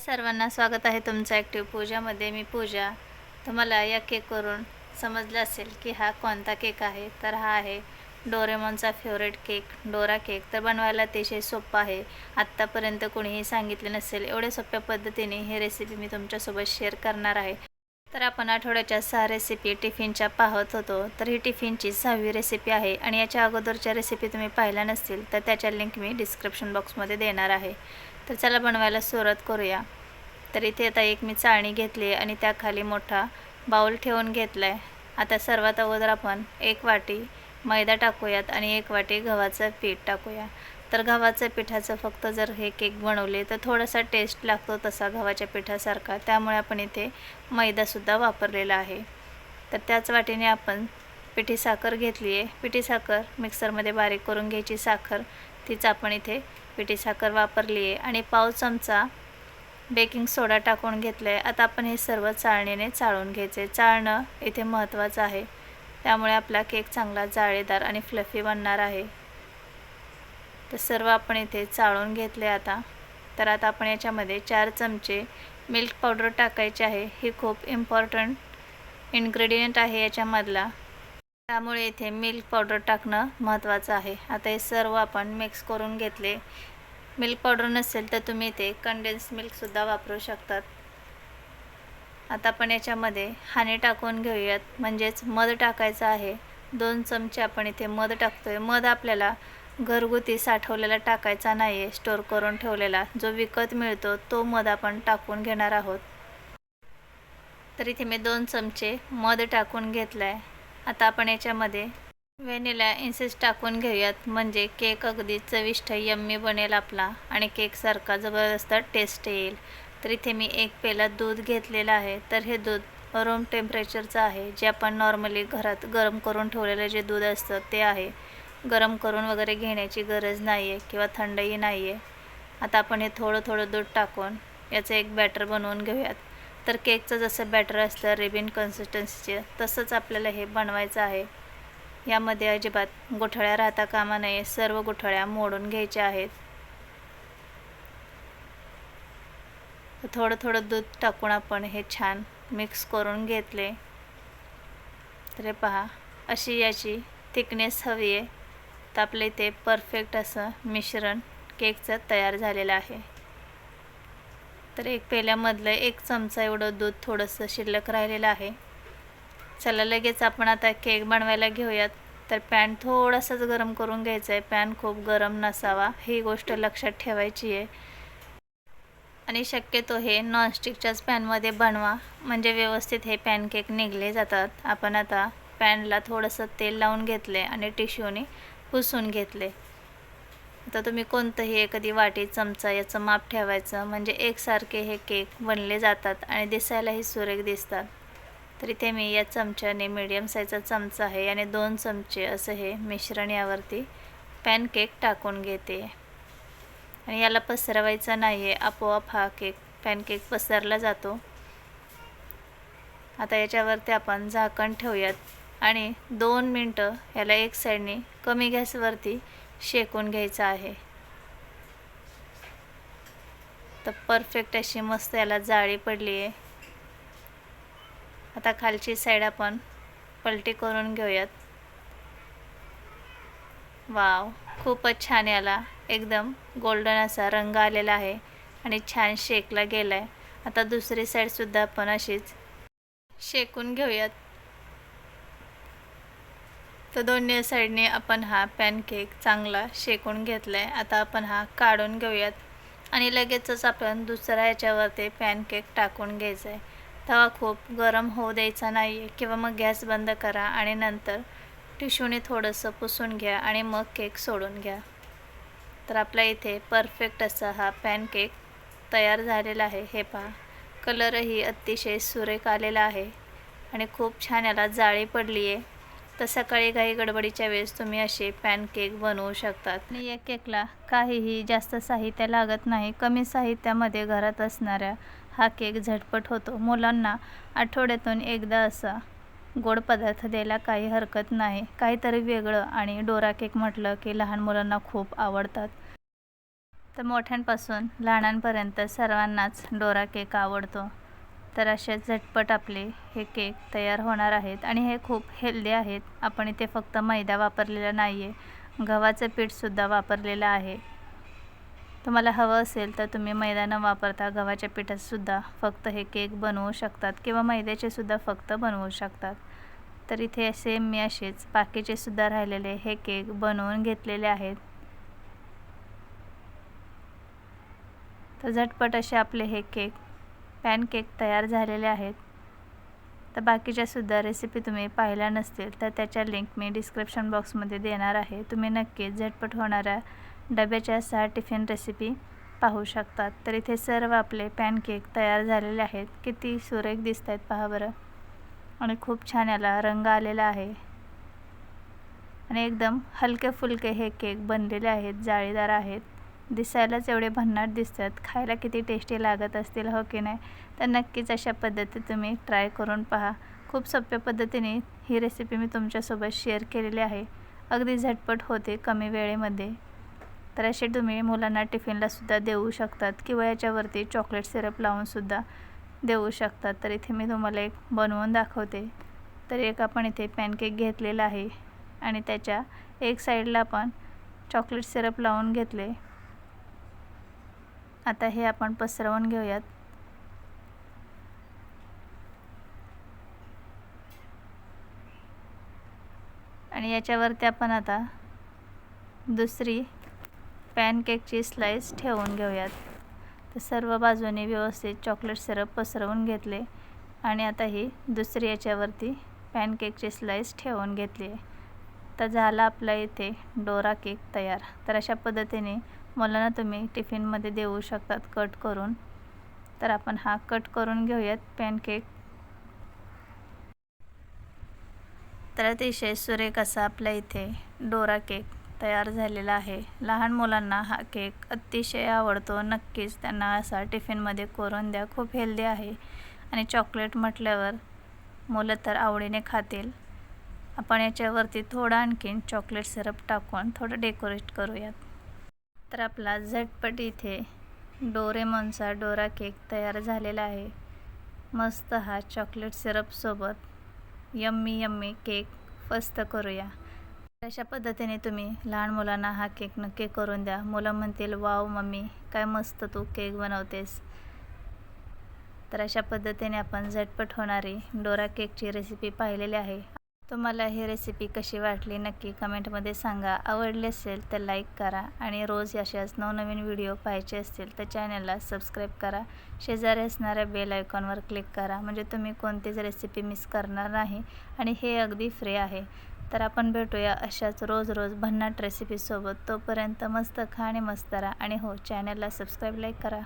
सर्वांना स्वागत आहे तुमचं ॲक्टिव्ह पूजामध्ये मी पूजा. तुम्हाला या केकवरून समजलं असेल की हा कोणता केक आहे? तर हा आहे डोरेमॉनचा फेवरेट केक डोरा केक तर बनवायला अतिशय सोपं आहे. आत्तापर्यंत कोणीही सांगितले नसेल. एवढ्या सोप्या पद्धतीने ही रेसिपी मी तुमच्यासोबत शेअर करणार आहे. तर आपण आठवड्याच्या सहा रेसिपी टिफिनच्या पाहत होतो. तर ही टिफिनची सहावी रेसिपी आहे आणि याच्या अगोदरच्या रेसिपी तुम्ही पाहिल्या नसतील तर त्याच्या लिंक मी डिस्क्रिप्शन बॉक्समध्ये देणार आहे. तर चला बनवायला सुरुवात करूया. तर इथे आता एक मी चाळणी घेतली आहे आणि त्याखाली मोठा बाऊल ठेवून घेतला आहे आता सर्वात अगोदर आपण एक वाटी मैदा टाकूयात आणि एक वाटी गव्हाचं पीठ टाकूया. तर गव्हाचं पिठाचं फक्त जर हे केक बनवले तर थोडासा टेस्ट लागतो तसा गव्हाच्या पिठासारखा. त्यामुळे आपण इथे मैदासुद्धा वापरलेला आहे. तर त्याच वाटीने आपण पिठी साखर घेतली आहे पिठी साखर मिक्सरमध्ये बारीक करून घ्यायची साखर तीच आपण इथे पिठी साखर वापरली आहे आणि पाव चमचा बेकिंग सोडा टाकून घेतला. आहे आता आपण हे सर्व चाळणीने चाळून घ्यायचे. चाळणं इथे महत्त्वाचं आहे. त्यामुळे आपला केक चांगला जाळीदार आणि फ्लफी बनणार आहे. तर सर्व आपण इथे चाळून घेतले आता. तर आता आपण याच्यामध्ये चार चमचे मिल्क पावडर टाकायचे आहे. ही खूप इम्पॉर्टंट इन्ग्रेडियंट आहे याच्यामधला. त्यामुळे इथे मिल्क पावडर टाकणं महत्त्वाचं आहे. आता हे सर्व आपण मिक्स करून घेतले. मिल्क पावडर नसेल तर तुम्ही इथे कंडेन्स मिल्कसुद्धा वापरू शकतात. आता आपण याच्यामध्ये हाणे टाकून घेऊयात. म्हणजेच मध टाकायचं आहे. दोन चमचे आपण इथे मध टाकतो आहे मध आपल्याला घरगुती साठवलेला टाकायचा नाही आहे स्टोअर करून ठेवलेला. जो विकत मिळतो तो मध आपण टाकून घेणार आहोत. तर इथे मी दोन चमचे मध टाकून घेतला आहे आता आपण याच्यामध्ये व्हॅनिला इन्सेस टाकून घेऊयात. म्हणजे केक अगदी चविष्ट यम्मी बनेल आपला आणि केकसारखा जबरदस्त टेस्ट येईल. तर इथे मी एक पेला दूध घेतलेलं आहे. तर हे दूध रूम टेम्परेचरचं आहे. जे आपण नॉर्मली घरात गरम करून ठेवलेलं जे दूध असतं ते आहे. गरम करून वगैरे घेण्याची गरज नाही आहे किंवा थंडही नाही आहे आता आपण हे थोडं थोडं दूध टाकून याचं एक बॅटर बनवून घेऊयात. तर केकचं जसं बॅटर असतं रेबिन कन्सिस्टन्सीचे तसंच आपल्याला हे बनवायचं आहे. यामध्ये अजिबात गोठळ्या राहता कामा नये. सर्व गुठळ्या मोडून घ्यायच्या आहेत. थोडं थोडं दूध टाकून आपण हे छान मिक्स करून घेतले. तर पहा अशी याची थिकनेस हवी आहे. तर आपल्या इथे परफेक्ट असं मिश्रण केकचं तयार झालेलं आहे. तर एक पेल्यामधलं एक चमचा एवढं दूध थोडंसं शिल्लक राहिलेलं आहे. चला लगेच आपण आता केक बनवायला घेऊयात. तर पॅन थोडासाच गरम करून घ्यायचं आहे पॅन खूप गरम नसावा. ही गोष्ट लक्षात ठेवायची आहे. आणि शक्यतो हे नॉनस्टिकच्याच पॅनमध्ये बनवा. म्हणजे व्यवस्थित हे पॅनकेक निघले जातात. आपण आता पॅनला थोडंसं तेल लावून घेतले आणि टिश्यूने पुसून घेतले आता तुम्ही कोणतंही एखादी वाटी चमचा याचं माप ठेवायचं. म्हणजे एकसारखे हे केक बनले जातात आणि दिसायलाही सुरेख दिसतात. तर इथे मी या चमच्याने मीडियम साईजचा चमचा आहे आणि दोन चमचे असं हे मिश्रण यावरती पॅनकेक टाकून घेते. आणि याला पसरवायचं नाही आहे आपोआप हा केक पॅनकेक पसरला जातो. आता याच्यावरती आपण झाकण ठेवूयात आणि दोन मिनटं याला एक साईडने कमी गॅसवरती शेकून घ्यायचं आहे. तर परफेक्ट अशी मस्त याला जाळी पडली आहे आता खालची साईड आपण पलटी करून घेऊयात. वाव खूपच छान याला. एकदम गोल्डन असा रंग आलेला आहे आणि छान शेकला गेला आहे आता दुसरी साईडसुद्धा आपण अशीच शेकून घेऊयात. तर दोन्ही साईडने आपण हा पॅनकेक चांगला शेकून घेतला आहे आता आपण हा काढून घेऊयात. आणि लगेचच आपण दुसऱ्या याच्यावरती पॅनकेक टाकून घ्यायचं आहे तवा खूप गरम होऊ द्यायचा नाही आहे किंवा मग गॅस बंद करा आणि नंतर टिश्यूने थोडंसं पुसून घ्या आणि मग केक सोडून घ्या. तर आपल्या इथे परफेक्ट असा हा पॅनकेक तयार झालेला आहे. हे पहा कलरही अतिशय सुरेख आलेला आहे आणि खूप छान याला जाळी पडली आहे तर सकाळी काही गडबडीच्या वेळेस तुम्ही असे पॅनकेक बनवू शकतात. आणि या केकला काहीही जास्त साहित्य लागत नाही. कमी साहित्यामध्ये घरात असणाऱ्या हा केक झटपट होतो. मुलांना आठवड्यातून एकदा असा गोड पदार्थ द्यायला काही हरकत नाही. काहीतरी वेगळं आणि डोरा केक म्हटलं की लहान मुलांना खूप आवडतात. तर मोठ्यांपासून लहानांपर्यंत सर्वांनाच डोरा केक आवडतो. तर असे झटपट आपले हे केक तयार होणार आहेत आणि हे खूप हेल्दी आहेत. आपण इथे फक्त मैदा वापरलेला नाही आहे गव्हाचं पीठसुद्धा वापरलेलं आहे. तुम्हाला हवं असेल तर तुम्ही मैदा न वापरता गव्हाच्या पिठातसुद्धा फक्त हे केक बनवू शकतात किंवा मैद्याचे सुद्धा फक्त बनवू शकतात. तर इथे सेम मी असेच बाकीचे सुद्धा राहिलेले हे केक बनवून घेतलेले आहेत. तर झटपट असे आपले हे केक पॅनकेक तयार झालेले आहेत. तर बाकीच्यासुद्धा रेसिपी तुम्ही पाहिल्या नसतील तर त्याच्या लिंक मी डिस्क्रिप्शन बॉक्समध्ये देणार आहे. तुम्ही नक्कीच झटपट होणाऱ्या डब्याच्या सहा टिफिन रेसिपी पाहू शकतात. तर इथे सर्व आपले पॅनकेक तयार झालेले आहेत. किती सुरेख दिसत आहेत पहा बरं. आणि खूप छान याला रंग आलेला आहे. आणि एकदम हलके फुलके हे केक बनलेले आहेत जाळीदार आहेत. दिसायलाच एवढे भन्नाट दिसतात. खायला किती टेस्टी लागत असतील हो की नाही? तर नक्कीच अशा पद्धती तुम्ही ट्राय करून पहा. खूप सोप्या पद्धतीने ही रेसिपी मी तुमच्यासोबत शेअर केलेली आहे. अगदी झटपट होते कमी वेळेमध्ये. तर असे तुम्ही मुलांना टिफिनलासुद्धा देऊ शकतात किंवा याच्यावरती चॉकलेट सिरप लावूनसुद्धा देऊ शकतात. तर इथे मी तुम्हाला एक बनवून दाखवते. तर एक आपण इथे पॅनकेक घेतलेला आहे आणि त्याच्या एक साईडला आपण चॉकलेट सिरप लावून घेतले. आता हे आपण पसरवून घेऊयात. आणि याच्यावरती आपण आता दुसरी पॅनकेकची स्लाईस ठेवून घेऊयात. तर सर्व बाजूने व्यवस्थित चॉकलेट सिरप पसरवून घेतले आणि आता ही दुसरी याच्यावरती पॅनकेकची स्लाईस ठेवून घेतली आहे. तर झाला आपला इथे डोरा केक तयार. तर अशा पद्धतीने मुलांना तुम्ही टिफिनमध्ये देऊ शकतात कट करून. तर आपण हा कट करून घेऊयात पॅनकेक. तर अतिशय सुरेख असा आपल्या इथे डोरा केक तयार झालेला आहे. लहान मुलांना हा केक अतिशय आवडतो. नक्कीच त्यांना असा टिफिनमध्ये करून द्या खूप हेल्दी आहे. आणि चॉकलेट म्हटल्यावर मुलं तर आवडीने खातील. आपण याच्यावरती थोडं आणखीन चॉकलेट सिरप टाकून थोडं डेकोरेट करूयात. तर आपला झटपट इथे डोरेमॉनचा डोरा केक तयार झालेला आहे. मस्त हा चॉकलेट सिरपसोबत यम्मी यम्मी केक फस्त करूया. अशा पद्धतीने तुम्ही लहान मुलांना हा केक नक्की करून द्या. मुलं म्हणतील वाव मम्मी काय मस्त तू केक बनवतेस. तर अशा पद्धतीने आपण झटपट होणारी डोरा केकची रेसिपी पाहिलेली आहे. तुम्हाला ही रेसिपी कशी वाटली नक्की कमेंटमध्ये सांगा. आवडली असेल तर लाईक करा आणि रोज अशाच नवनवीन व्हिडिओ पाहायचे असतील तर चॅनलला सबस्क्राईब करा. शेजारी असणाऱ्या बेल आयकॉनवर क्लिक करा. म्हणजे तुम्ही कोणतीच रेसिपी मिस करणार नाही आणि हे अगदी फ्री आहे. तर आपण भेटूया अशाच रोज रोज भन्नाट रेसिपीसोबत तोपर्यंत मस्त खा आणि मस्त राहा. आणि हो चॅनलला सबस्क्राईब लाईक करा.